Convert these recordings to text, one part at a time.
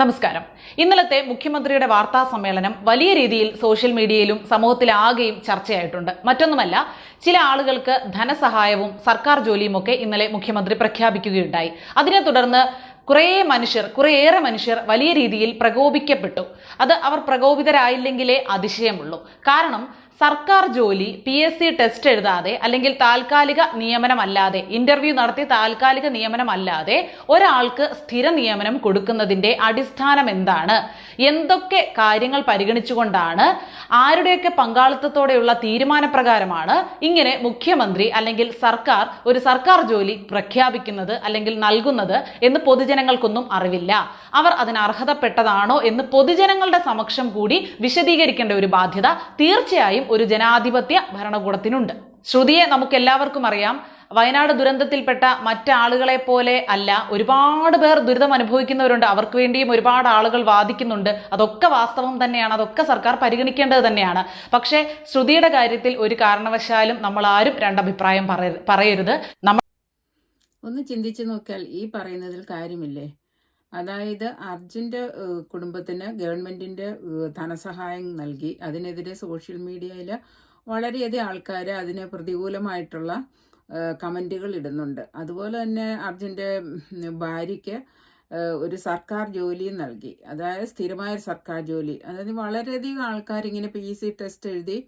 നമസ്കാരം. ഇന്നലത്തെ മുഖ്യമന്ത്രിയുടെ വാർത്താ സമ്മേളനം വലിയ രീതിയിൽ സോഷ്യൽ മീഡിയയിലും സമൂഹത്തിലാകെയും ചർച്ചയായിട്ടുണ്ട്. മറ്റൊന്നുമല്ല ചില ആളുകൾക്ക് ധനസഹായവും സർക്കാർ ജോലിയും ഒക്കെ ഇന്നലെ മുഖ്യമന്ത്രി പ്രഖ്യാപിക്കുകയുണ്ടായി. അതിനെ തുടർന്ന് കുറേ മനുഷ്യർ കുറേയേറെ മനുഷ്യർ വലിയ രീതിയിൽ പ്രകോപിക്കപ്പെട്ടു. അത് അവർ പ്രകോപിതരായില്ലെങ്കിലേ അതിശയമുള്ളൂ. കാരണം സർക്കാർ ജോലി പി എസ് സി ടെസ്റ്റ് എഴുതാതെ അല്ലെങ്കിൽ താൽക്കാലിക നിയമനമല്ലാതെ ഇന്റർവ്യൂ നടത്തി താൽക്കാലിക നിയമനമല്ലാതെ ഒരാൾക്ക് സ്ഥിര നിയമനം കൊടുക്കുന്നതിന്റെ അടിസ്ഥാനം എന്താണ്? എന്തൊക്കെ കാര്യങ്ങൾ പരിഗണിച്ചുകൊണ്ടാണ്? ആരുടെയൊക്കെ പങ്കാളിത്തത്തോടെയുള്ള തീരുമാനപ്രകാരമാണ് ഇങ്ങനെ മുഖ്യമന്ത്രി അല്ലെങ്കിൽ സർക്കാർ ഒരു സർക്കാർ ജോലി പ്രഖ്യാപിക്കുന്നത് അല്ലെങ്കിൽ നൽകുന്നത് എന്ന് പൊതുജനങ്ങൾക്കൊന്നും അറിവില്ല. അവർ അതിന് അർഹതപ്പെട്ടതാണോ എന്ന് പൊതുജനങ്ങളുടെ സമക്ഷം കൂടി വിശദീകരിക്കേണ്ട ഒരു ബാധ്യത തീർച്ചയായും ഒരു ജനാധിപത്യ ഭരണകൂടത്തിനുണ്ട്. ശ്രുതിയെ നമുക്ക് എല്ലാവർക്കും അറിയാം. വയനാട് ദുരന്തത്തിൽപ്പെട്ട മറ്റാളുകളെ പോലെ അല്ല ഒരുപാട് പേർ ദുരിതം അനുഭവിക്കുന്നവരുണ്ട്. അവർക്ക് വേണ്ടിയും ഒരുപാട് ആളുകൾ വാദിക്കുന്നുണ്ട്. അതൊക്കെ വാസ്തവം തന്നെയാണ്. അതൊക്കെ സർക്കാർ പരിഗണിക്കേണ്ടത് തന്നെയാണ്. പക്ഷേ ശ്രുതിയുടെ കാര്യത്തിൽ ഒരു കാരണവശാലും നമ്മൾ ആരും രണ്ടഭിപ്രായം പറയ- പറയരുത്. നമ്മൾ ഒന്ന് ചിന്തിച്ചു നോക്കിയാൽ ഈ പറയുന്നതിൽ കാര്യമില്ലേ? അതായത് അർജുന്റെ കുടുംബത്തിന് ഗവൺമെന്റിന്റെ ധനസഹായം നൽകി. അതിനെതിരെ സോഷ്യൽ മീഡിയയിൽ വളരെയധികം ആൾക്കാർ അതിന് പ്രതികൂലമായിട്ടുള്ള കമന്റുകൾ ഇടുന്നുണ്ട്. അതുപോലെ തന്നെ അർജുന്റെ ഭാര്യയ്ക്ക് ഒരു സർക്കാർ ജോലിയും നൽകി. അതായത് സ്ഥിരമായ സർക്കാർ ജോലി. അതായത് വളരെയധികം ആൾക്കാർ ഇങ്ങനെ പി സി ടെസ്റ്റ് എഴുതി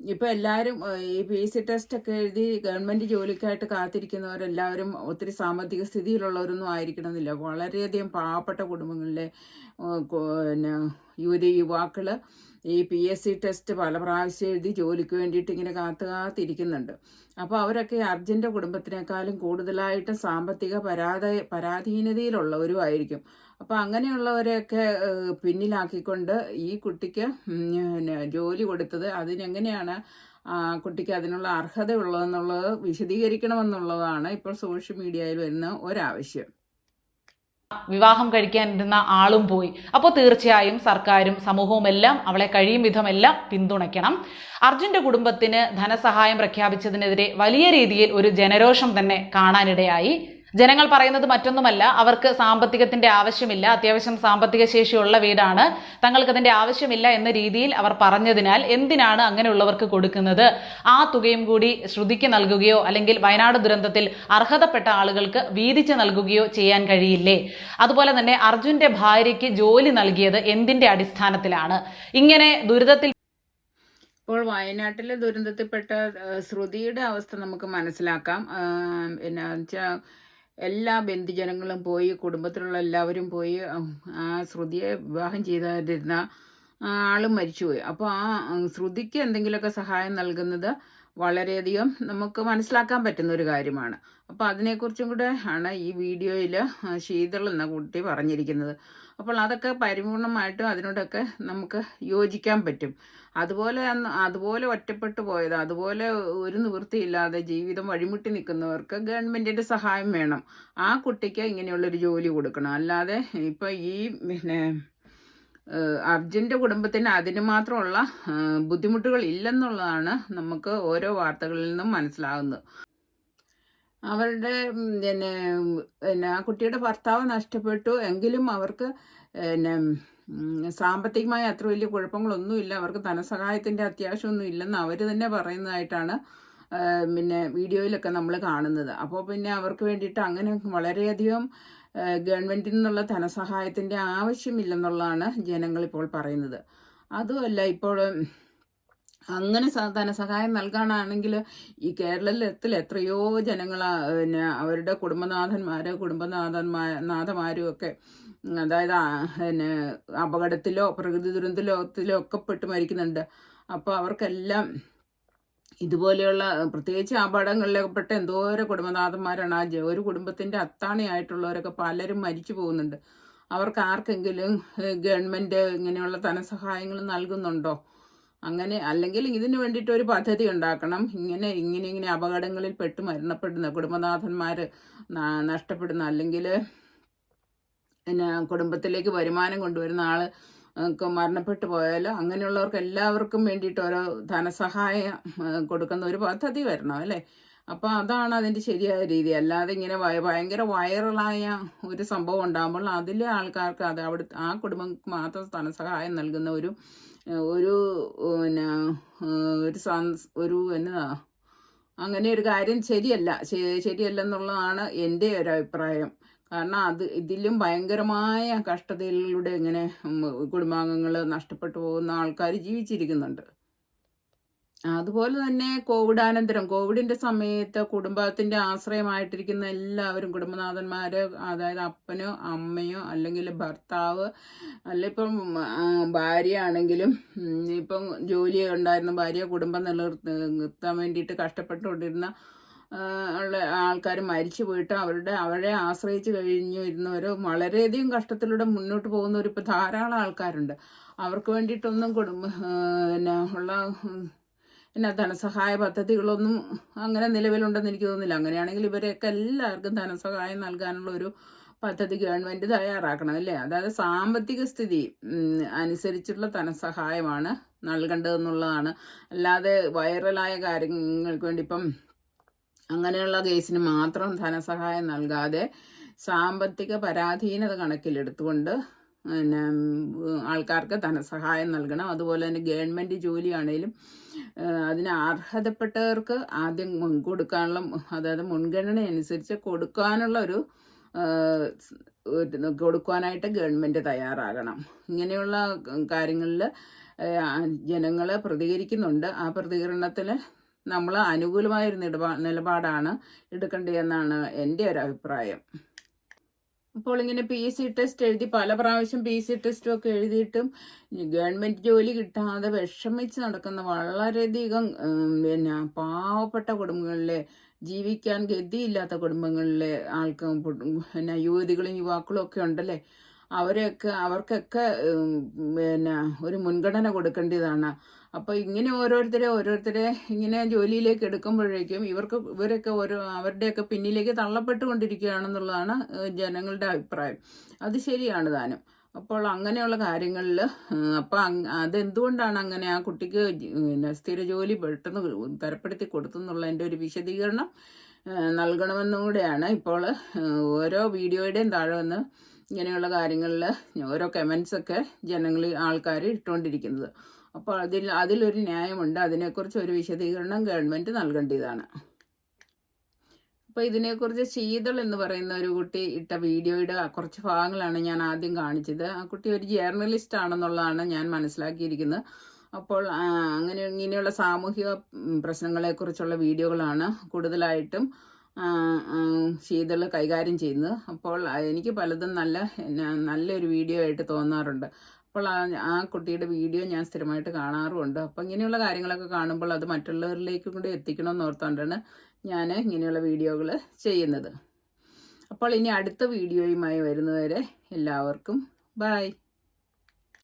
ഇപ്പൊ എല്ലാവരും ഈ പി സി ടെസ്റ്റ് ഒക്കെ എഴുതി ഗവൺമെന്റ് ജോലിക്കായിട്ട് കാത്തിരിക്കുന്നവരെല്ലാവരും ഒത്തിരി സാമ്പത്തിക സ്ഥിതിയിലുള്ളവരൊന്നും ആയിരിക്കണമെന്നില്ല. വളരെയധികം പാവപ്പെട്ട കുടുംബങ്ങളിലെ പിന്നെ യുവതി യുവാക്കൾ ഈ പി എസ് സി ടെസ്റ്റ് പല പ്രാവശ്യം എഴുതി ജോലിക്ക് വേണ്ടിയിട്ട് ഇങ്ങനെ കാത്തു കാത്തിരിക്കുന്നുണ്ട് അപ്പോൾ അവരൊക്കെ അർജുന്റെ കുടുംബത്തിനേക്കാളും കൂടുതലായിട്ട് സാമ്പത്തിക പരാത പരാധീനതയിലുള്ളവരും ആയിരിക്കും അപ്പോൾ അങ്ങനെയുള്ളവരെയൊക്കെ പിന്നിലാക്കിക്കൊണ്ട് ഈ കുട്ടിക്ക് ജോലി കൊടുത്തത് അതിനെങ്ങനെയാണ് കുട്ടിക്ക് അതിനുള്ള അർഹത ഉള്ളതെന്നുള്ളത് വിശദീകരിക്കണമെന്നുള്ളതാണ് ഇപ്പോൾ സോഷ്യൽ മീഡിയയിൽ വരുന്ന ഒരാവശ്യം. വിവാഹം കഴിക്കാനിരുന്ന ആളും പോയി. അപ്പോൾ തീർച്ചയായും സർക്കാരും സമൂഹവും എല്ലാം അവളെ കഴിയും വിധമെല്ലാം പിന്തുണയ്ക്കണം. അർജുന്റെ കുടുംബത്തിന് ധനസഹായം പ്രഖ്യാപിച്ചതിനെതിരെ വലിയ രീതിയിൽ ഒരു ജനരോഷം തന്നെ കാണാനിടയായി. ജനങ്ങൾ പറയുന്നത് മറ്റൊന്നുമല്ല. അവർക്ക് സാമ്പത്തികത്തിന്റെ ആവശ്യമില്ല. അത്യാവശ്യം സാമ്പത്തിക ശേഷിയുള്ള വീടാണ്. തങ്ങൾക്ക് അതിന്റെ ആവശ്യമില്ല എന്ന രീതിയിൽ അവർ പറഞ്ഞതിനാൽ എന്തിനാണ് അങ്ങനെയുള്ളവർക്ക് കൊടുക്കുന്നത്? ആ തുകയും കൂടി ശ്രുതിക്ക് നൽകുകയോ അല്ലെങ്കിൽ വയനാട് ദുരന്തത്തിൽ അർഹതപ്പെട്ട ആളുകൾക്ക് വീതിച്ച് നൽകുകയോ ചെയ്യാൻ കഴിയില്ലേ? അതുപോലെ തന്നെ അർജുന്റെ ഭാര്യയ്ക്ക് ജോലി നൽകിയത് എന്തിന്റെ അടിസ്ഥാനത്തിലാണ്? ഇങ്ങനെ ദുരിതത്തിൽ ഇപ്പോൾ വയനാട്ടിലെ ദുരന്തത്തിൽപ്പെട്ട ശ്രുതിയുടെ അവസ്ഥ നമുക്ക് മനസ്സിലാക്കാം. വെച്ചാൽ എല്ലാ ബന്ധുജനങ്ങളും പോയി കുടുംബത്തിലുള്ള എല്ലാവരും പോയി ആ ശ്രുതിയെ വിവാഹം ചെയ്തിരുന്ന ആളും മരിച്ചുപോയി. അപ്പോൾ ആ ശ്രുതിക്ക് എന്തെങ്കിലുമൊക്കെ സഹായം നൽകുന്നത് വളരെയധികം നമുക്ക് മനസ്സിലാക്കാൻ പറ്റുന്ന ഒരു കാര്യമാണ്. അപ്പോൾ അതിനെക്കുറിച്ചും കൂടെ ആണ് ഈ വീഡിയോയിൽ ശീതൾ എന്ന കുട്ടി പറഞ്ഞിരിക്കുന്നത്. അപ്പോൾ അതൊക്കെ പരിപൂർണമായിട്ടും അതിനോടൊക്കെ നമുക്ക് യോജിക്കാൻ പറ്റും. അതുപോലെ അതുപോലെ ഒറ്റപ്പെട്ടു പോയത് അതുപോലെ ഒരു നിവൃത്തിയില്ലാതെ ജീവിതം വഴിമുട്ടി നിൽക്കുന്നവർക്ക് ഗവൺമെന്റിന്റെ സഹായം വേണം. ആ കുട്ടിക്ക് ഇങ്ങനെയുള്ളൊരു ജോലി കൊടുക്കണം. അല്ലാതെ ഇപ്പൊ ഈ പിന്നെ ഏഹ്, അർജുന്റെ കുടുംബത്തിന് അതിന് മാത്രമുള്ള ബുദ്ധിമുട്ടുകൾ ഇല്ലെന്നുള്ളതാണ് നമുക്ക് ഓരോ വാർത്തകളിൽ നിന്നും മനസ്സിലാകുന്നത് അവരുടെ പിന്നെ പിന്നെ ആ കുട്ടിയുടെ ഭർത്താവ് നഷ്ടപ്പെട്ടു എങ്കിലും അവർക്ക് പിന്നെ സാമ്പത്തികമായി അത്ര വലിയ കുഴപ്പങ്ങളൊന്നുമില്ല. അവർക്ക് ധനസഹായത്തിന്റെ അത്യാവശ്യമൊന്നും ഇല്ലെന്ന് അവർ തന്നെ പറയുന്നതായിട്ടാണ് പിന്നെ വീഡിയോയിലൊക്കെ നമ്മൾ കാണുന്നത്. അപ്പോൾ പിന്നെ അവർക്ക് വേണ്ടിയിട്ട് അങ്ങനെ വളരെയധികം ഗവൺമെന്റിൽ നിന്നുള്ള ധനസഹായത്തിന്റെ ആവശ്യമില്ലെന്നുള്ളതാണ് ജനങ്ങൾ ഇപ്പോൾ പറയുന്നത്. അതുമല്ല ഇപ്പോൾ അങ്ങനെ ധനസഹായം നൽകാനാണെങ്കിൽ ഈ കേരളത്തിൽ എത്രയോ ജനങ്ങൾ പിന്നെ അവരുടെ കുടുംബനാഥന്മാര് കുടുംബനാഥന്മാ നാഥന്മാരും ഒക്കെ അതായത് പിന്നെ അപകടത്തിലോ പ്രകൃതി ദുരന്തത്തിലോ ഒക്കെ പെട്ട് മരിക്കുന്നുണ്ട്. അപ്പോൾ അവർക്കെല്ലാം ഇതുപോലെയുള്ള പ്രത്യേകിച്ച് അപകടങ്ങളിലൊക്കെ പെട്ട ഓരോ കുടുംബനാഥന്മാരാണ്. ആ ഒരു കുടുംബത്തിന്റെ അത്താണിയായിട്ടുള്ളവരൊക്കെ പലരും മരിച്ചു പോകുന്നുണ്ട്. അവർക്ക് ആർക്കെങ്കിലും ഗവൺമെന്റ് ഇങ്ങനെയുള്ള ധനസഹായങ്ങൾ നൽകുന്നുണ്ടോ? അങ്ങനെ അല്ലെങ്കിൽ ഇതിനു വേണ്ടിയിട്ട് ഒരു പദ്ധതി ഉണ്ടാക്കണം. ഇങ്ങനെ ഇങ്ങനെ ഇങ്ങനെ അപകടങ്ങളിൽ പെട്ട് മരണപ്പെടുന്ന കുടുംബനാഥന്മാർ നഷ്ടപ്പെടുന്ന അല്ലെങ്കിൽ പിന്നെ കുടുംബത്തിലേക്ക് വരുമാനം കൊണ്ടുവരുന്ന ഒക്കെ മരണപ്പെട്ടു പോയാലോ? അങ്ങനെയുള്ളവർക്ക് എല്ലാവർക്കും വേണ്ടിയിട്ട് ഓരോ ധനസഹായം കൊടുക്കുന്ന ഒരു പദ്ധതി വരണം അല്ലേ? അപ്പോൾ അതാണ് അതിന്റെ ശരിയായ രീതി. അല്ലാതെ ഇങ്ങനെ ഭയ- ഭയങ്കര വൈറലായ ഒരു സംഭവം ഉണ്ടാകുമ്പോൾ അതിലെ ആൾക്കാർക്ക് അത് അവിടെ ആ കുടുംബങ്ങൾക്ക് മാത്രം ധനസഹായം നൽകുന്ന ഒരു ഒരു പിന്നെ ഒരു ഒരു എന്നതാ അങ്ങനെ ഒരു കാര്യം ശരിയല്ല. ശരിയല്ലെന്നുള്ളതാണ് എന്റെ ഒരു അഭിപ്രായം. കാരണം അത് ഇതിലും ഭയങ്കരമായ കഷ്ടതയിലൂടെ ഇങ്ങനെ കുടുംബാംഗങ്ങൾ നഷ്ടപ്പെട്ടു പോകുന്ന ആൾക്കാർ ജീവിച്ചിരിക്കുന്നുണ്ട്. അതുപോലെ തന്നെ കോവിഡാനന്തരം കോവിഡിന്റെ സമയത്ത് കുടുംബത്തിന്റെ ആശ്രയമായിട്ടിരിക്കുന്ന എല്ലാവരും കുടുംബനാഥന്മാര് അതായത് അപ്പനോ അമ്മയോ അല്ലെങ്കിൽ ഭർത്താവ് അല്ല ഇപ്പം ഭാര്യ ആണെങ്കിലും ഇപ്പം ജോലി ഉണ്ടായിരുന്ന ഭാര്യ കുടുംബം നിലനിർത്താൻ വേണ്ടിയിട്ട് കഷ്ടപ്പെട്ടുകൊണ്ടിരുന്ന ഉള്ള ആൾക്കാർ മരിച്ചു പോയിട്ട് അവരുടെ അവരെ ആശ്രയിച്ച് കഴിഞ്ഞു ഇരുന്നവർ വളരെയധികം കഷ്ടത്തിലൂടെ മുന്നോട്ട് പോകുന്നവർ ഇപ്പോൾ ധാരാളം ആൾക്കാരുണ്ട്. അവർക്ക് വേണ്ടിയിട്ടൊന്നും കുടുംബ പിന്നെ ഉള്ള പിന്നെ ധനസഹായ പദ്ധതികളൊന്നും അങ്ങനെ നിലവിലുണ്ടെന്ന് എനിക്ക് തോന്നുന്നില്ല. അങ്ങനെയാണെങ്കിൽ ഇവരെയൊക്കെ എല്ലാവർക്കും ധനസഹായം നൽകാനുള്ള ഒരു പദ്ധതി ഗവൺമെന്റ് തയ്യാറാക്കണം അല്ലേ? അതായത് സാമ്പത്തിക സ്ഥിതി അനുസരിച്ചുള്ള ധനസഹായമാണ് നൽകേണ്ടതെന്നുള്ളതാണ്. അല്ലാതെ വൈറലായ കാര്യങ്ങൾക്ക് വേണ്ടി ഇപ്പം അങ്ങനെയുള്ള കേസിന് മാത്രം ധനസഹായം നൽകാതെ സാമ്പത്തിക പരാധീനത കണക്കിലെടുത്തുകൊണ്ട് പിന്നെ ആൾക്കാർക്ക് ധനസഹായം നൽകണം. അതുപോലെ തന്നെ ഗവൺമെന്റ് ജോലിയാണേലും അതിന് അർഹതപ്പെട്ടവർക്ക് ആദ്യം കൊടുക്കാനുള്ള അതായത് മുൻഗണന അനുസരിച്ച് കൊടുക്കാനുള്ള ഒരു കൊടുക്കുവാനായിട്ട് ഗവൺമെന്റ് തയ്യാറാകണം. ഇങ്ങനെയുള്ള കാര്യങ്ങളിൽ ജനങ്ങൾ പ്രതികരിക്കുന്നുണ്ട്. ആ പ്രതികരണത്തിൽ നമ്മൾ അനുകൂലമായൊരു നിലപാ നിലപാടാണ് എടുക്കേണ്ടതെന്നാണ് എന്റെ ഒരു അഭിപ്രായം. അപ്പോൾ ഇങ്ങനെ പി എസ് സി ടെസ്റ്റ് എഴുതി പല പ്രാവശ്യം പി എസ് സി ടെസ്റ്റും ഒക്കെ എഴുതിയിട്ടും ഗവൺമെന്റ് ജോലി കിട്ടാതെ വിഷമിച്ച് നടക്കുന്ന വളരെയധികം പിന്നെ പാവപ്പെട്ട കുടുംബങ്ങളിലെ ജീവിക്കാൻ ഗതിയില്ലാത്ത കുടുംബങ്ങളിലെ ആൾക്ക് പിന്നെ യുവതികളും യുവാക്കളും ഒക്കെ ഉണ്ടല്ലേ? അവരെയൊക്കെ അവർക്കൊക്കെ പിന്നെ ഒരു മുൻഗണന കൊടുക്കേണ്ടതാണ്. അപ്പോൾ ഇങ്ങനെ ഓരോരുത്തരെ ഓരോരുത്തരെ ഇങ്ങനെ ജോലിയിലേക്ക് എടുക്കുമ്പോഴേക്കും ഇവർക്ക് ഇവരൊക്കെ ഓരോ അവരുടെയൊക്കെ പിന്നിലേക്ക് തള്ളപ്പെട്ടുകൊണ്ടിരിക്കുകയാണെന്നുള്ളതാണ് ജനങ്ങളുടെ അഭിപ്രായം. അത് ശരിയാണ് താനും. അപ്പോൾ അങ്ങനെയുള്ള കാര്യങ്ങളിൽ അപ്പോൾ അതെന്തുകൊണ്ടാണ് അങ്ങനെ ആ കുട്ടിക്ക് പിന്നെ സ്ഥിര ജോലി പെട്ടെന്ന് തരപ്പെടുത്തി കൊടുത്തെന്നുള്ളതിന്റെ ഒരു വിശദീകരണം നൽകണമെന്നുകൂടെയാണ്. നൽകണമെന്നും കൂടെയാണ് ഇപ്പോൾ ഓരോ വീഡിയോയുടെയും താഴെ വന്ന് ഇങ്ങനെയുള്ള കാര്യങ്ങളിൽ ഓരോ കമൻസൊക്കെ ജനങ്ങൾ ആൾക്കാർ ഇട്ടുകൊണ്ടിരിക്കുന്നത് അപ്പോൾ അതിൽ അതിലൊരു ന്യായമുണ്ട്. അതിനെക്കുറിച്ച് ഒരു വിശദീകരണം ഗവൺമെന്റ് നൽകേണ്ടതാണ്. അപ്പോൾ ഇതിനെക്കുറിച്ച് ശീതൾ എന്ന് പറയുന്ന ഒരു കുട്ടി ഇട്ട വീഡിയോയുടെ കുറച്ച് ഭാഗങ്ങളാണ് ഞാൻ ആദ്യം കാണിച്ചത്. ആ കുട്ടി ഒരു ജേർണലിസ്റ്റ് ആണെന്നുള്ളതാണ് ഞാൻ മനസ്സിലാക്കിയിരിക്കുന്നത്. അപ്പോൾ അങ്ങനെ ഇങ്ങനെയുള്ള സാമൂഹിക പ്രശ്നങ്ങളെക്കുറിച്ചുള്ള വീഡിയോകളാണ് കൂടുതലായിട്ടും ശീതൾ കൈകാര്യം ചെയ്യുന്നത്. അപ്പോൾ എനിക്ക് പലതും നല്ല നല്ലൊരു വീഡിയോ ആയിട്ട് തോന്നാറുണ്ട്. അപ്പോൾ ആ ആ കുട്ടിയുടെ വീഡിയോ ഞാൻ സ്ഥിരമായിട്ട് കാണാറുമുണ്ട്. അപ്പോൾ ഇങ്ങനെയുള്ള കാര്യങ്ങളൊക്കെ കാണുമ്പോൾ അത് മറ്റുള്ളവരിലേക്കും കൂടി എത്തിക്കണമെന്ന് ഓർത്തുകൊണ്ടാണ് ഞാൻ ഇങ്ങനെയുള്ള വീഡിയോകൾ ചെയ്യുന്നത്. അപ്പോൾ ഇനി അടുത്ത വീഡിയോയുമായി വരുന്നവരെ എല്ലാവർക്കും ബായ്